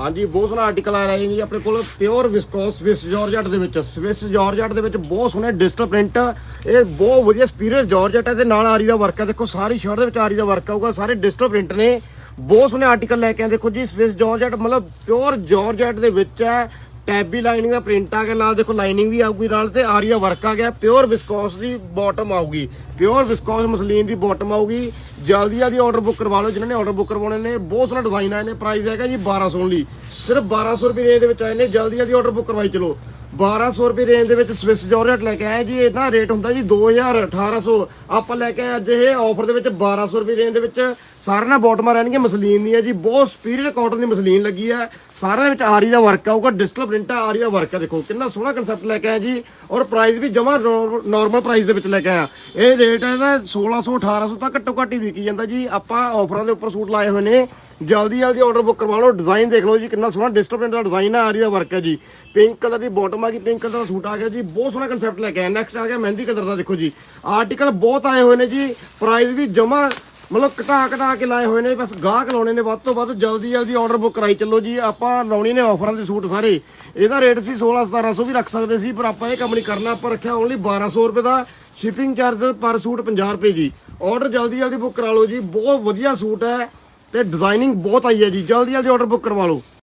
ਹਾਂਜੀ, ਬਹੁਤ ਸੋਹਣਾ ਆਰਟੀਕਲ ਆਇਆ ਜੀ, ਆਪਣੇ ਕੋਲ ਪਿਓਰ ਵਿਸਕੋਸ ਸਵਿਸ ਜਾਰਜਟ ਦੇ ਵਿੱਚ। ਸਵਿਸ ਜਾਰਜਟ ਦੇ ਵਿੱਚ ਬਹੁਤ ਸੋਹਣੇ ਡਿਜੀਟਲ ਪ੍ਰਿੰਟ ਇਹ ਬਹੁਤ ਵਧੀਆ ਸਪੀਰੀਅਰ ਜਾਰਜਟ ਹੈ ਤੇ ਨਾਲ ਆਰੀ ਦਾ ਵਰਕ ਹੈ। ਦੇਖੋ, ਸਾਰੀ ਸ਼ਰਟ ਦੇ ਵਿੱਚ ਆਰੀ ਦਾ ਵਰਕ ਆਊਗਾ ਸਾਰੇ ਡਿਜੀਟਲ ਪ੍ਰਿੰਟ ਨੇ। ਬਹੁਤ ਸੋਹਣੇ ਆਰਟੀਕਲ ਲੈ ਕੇ ਆਏ, ਦੇਖੋ ਜੀ ਸਵਿਸ ਜਾਰਜਟ ਮਤਲਬ ਪਿਓਰ ਜਾਰਜਟ ਦੇ ਵਿੱਚ ਹੈ। ਟੈਬੀ ਲਾਈਨਿੰਗ ਦਾ ਪ੍ਰਿੰਟ ਆ ਗਿਆ ਨਾਲ ਦੇਖੋ ਲਾਈਨਿੰਗ ਵੀ ਆਊਗੀ ਨਾਲ ਤੇ ਆਰੀਆ ਵਰਕ ਆ ਗਿਆ ਪਿਓਰ ਵਿਸਕੋਸ ਦੀ ਬਾਟਮ ਆਊਗੀ। ਪਿਓਰ ਵਿਸਕੋਸ ਮਸਲੀਨ ਦੀ ਬਾਟਮ ਆਊਗੀ। ਜਲਦੀ ਜਲਦੀ ਆਰਡਰ ਬੁੱਕ ਕਰਵਾ ਲਓ, ਜਿਨ੍ਹਾਂ ਨੇ ਆਰਡਰ ਬੁੱਕ ਕਰਵਾਉਣੇ ਨੇ, ਬਹੁਤ ਸੋਹਣਾ ਡਿਜ਼ਾਈਨ ਆਏ ਨੇ ਪ੍ਰਾਈਸ ਹੈਗਾ ਜੀ 1200 ਲਈ ਸਿਰਫ 1200 ਰੁਪਏ ਰੇਂਜ ਦੇ ਵਿੱਚ ਆਏ ਨੇ, ਜਲਦੀ ਜਲਦੀ ਆਰਡਰ ਬੁੱਕ ਕਰਵਾਈ ਚਲੋ। 1200 ਰੁਪਏ ਰੇਂਜ ਦੇ ਵਿੱਚ ਸਵਿਸ ਜਾਰਜਟ ਲੈ ਕੇ ਆਏ ਜੀ। ਇਹਦਾ ਰੇਟ ਹੁੰਦਾ ਜੀ 2000 1800 ਆਪਾਂ ਲੈ ਕੇ ਆਏ ਅੱਜ ਇਹ ਆਫਰ ਦੇ ਵਿੱਚ 1200 ਰੁਪਏ ਰੇਂਜ ਦੇ ਵਿੱਚ। ਸਾਰਿਆਂ ਨਾਲ ਬਾਟਮਾਂ ਰਹਿਣਗੀਆਂ, ਮਸਲੀਨ ਦੀਆਂ ਜੀ। ਬਹੁਤ ਸੁਪੀਰੀਅਰ ਕਾਟਨ ਦੀ ਮਸਲੀਨ ਲੱਗੀ ਹੈ ਸਾਰਿਆਂ ਦੇ ਵਿੱਚ ਆਰੀ ਦਾ ਵਰਕ ਆਊਗਾ ਡਿਜੀਟਲ ਪ੍ਰਿੰਟ ਆ, ਆਰੀ ਦਾ ਵਰਕ ਹੈ ਦੇਖੋ, ਕਿੰਨਾ ਸੋਹਣਾ ਕਨਸੈਪਟ ਲੈ ਕੇ ਆਇਆ ਜੀ। ਔਰ ਪ੍ਰਾਈਸ ਵੀ ਜਮਾ ਨਾਰਮਲ ਪ੍ਰਾਈਸ ਦੇ ਵਿੱਚ ਲੈ ਕੇ ਆਇਆ। ਇਹ ਰੇਟ ਹੈ ਇਹਦਾ 1600 1800 ਤੱਕ ਘੱਟੋ ਘੱਟ ਹੀ ਵਿਕੀ ਜਾਂਦਾ ਜੀ। ਆਪਾਂ ਆਫਰਾਂ ਦੇ ਉੱਪਰ ਸੂਟ ਲਾਏ ਹੋਏ ਨੇ। ਜਲਦੀ ਜਲਦੀ ਆਰਡਰ ਬੁੱਕ ਕਰਵਾ ਲਓ ਡਿਜ਼ਾਈਨ ਦੇਖ ਲਓ ਜੀ, ਕਿੰਨਾ ਸੋਹਣਾ ਡਿਜੀਟਲ ਦਾ ਡਿਜ਼ਾਈਨ ਆ ਆਰੀ ਦਾ ਵਰਕ ਹੈ ਜੀ। ਪਿੰਕ ਕਲਰ ਦੀ ਬਾਟਮ ਆ ਗਈ ਪਿੰਕ ਕਲਰ ਦਾ ਸੂਟ ਆ ਗਿਆ ਜੀ, ਬਹੁਤ ਸੋਹਣਾ ਕਨਸੈਪਟ ਲੈ ਕੇ ਆਇਆ ਨੈਕਸਟ ਆ ਗਿਆ ਮਹਿੰਦੀ ਕਲਰ ਦਾ, ਦੇਖੋ ਜੀ। ਆਰਟੀਕਲ ਬਹੁਤ ਆਏ ਹੋਏ ਨੇ ਜੀ ਪ੍ਰਾਈਸ ਵੀ ਜਮਾ ਮਤਲਬ ਘਟਾ ਘਟਾ ਕੇ ਲਾਏ ਹੋਏ ਨੇ, ਬਸ ਗਾਹਕ ਲਾਉਣੇ ਨੇ, ਵੱਧ ਤੋਂ ਵੱਧ ਜਲਦੀ ਜਲਦੀ ਆਰਡਰ ਬੁੱਕ ਕਰਾਈ ਚੱਲੋ ਜੀ। ਆਪਾਂ ਲਾਉਣੀ ਨੇ ਆਫਰਾਂ ਦੇ ਸੂਟ ਸਾਰੇ। ਇਹਦਾ ਰੇਟ ਸੀ 16 1700 ਵੀ ਰੱਖ ਸਕਦੇ ਸੀ, ਪਰ ਆਪਾਂ ਇਹ ਕੰਮ ਨਹੀਂ ਕਰਨਾ। ਆਪਾਂ ਰੱਖਿਆ ਓਨਲੀ 1200 ਰੁਪਏ ਦਾ ਸ਼ਿਪਿੰਗ ਚਾਰਜ ਪਰ ਸੂਟ 50 ਰੁਪਏ ਜੀ। ਆਰਡਰ ਜਲਦੀ ਜਲਦੀ ਬੁੱਕ ਕਰਾ ਲਓ ਜੀ। ਬਹੁਤ ਵਧੀਆ ਸੂਟ ਹੈ। ਤੇ ਡਿਜ਼ਾਈਨਿੰਗ ਬਹੁਤ ਆਈ ਹੈ ਜੀ। ਜਲਦੀ ਜਲਦੀ ਆਰਡਰ ਬੁੱਕ ਕਰਵਾ ਲਓ।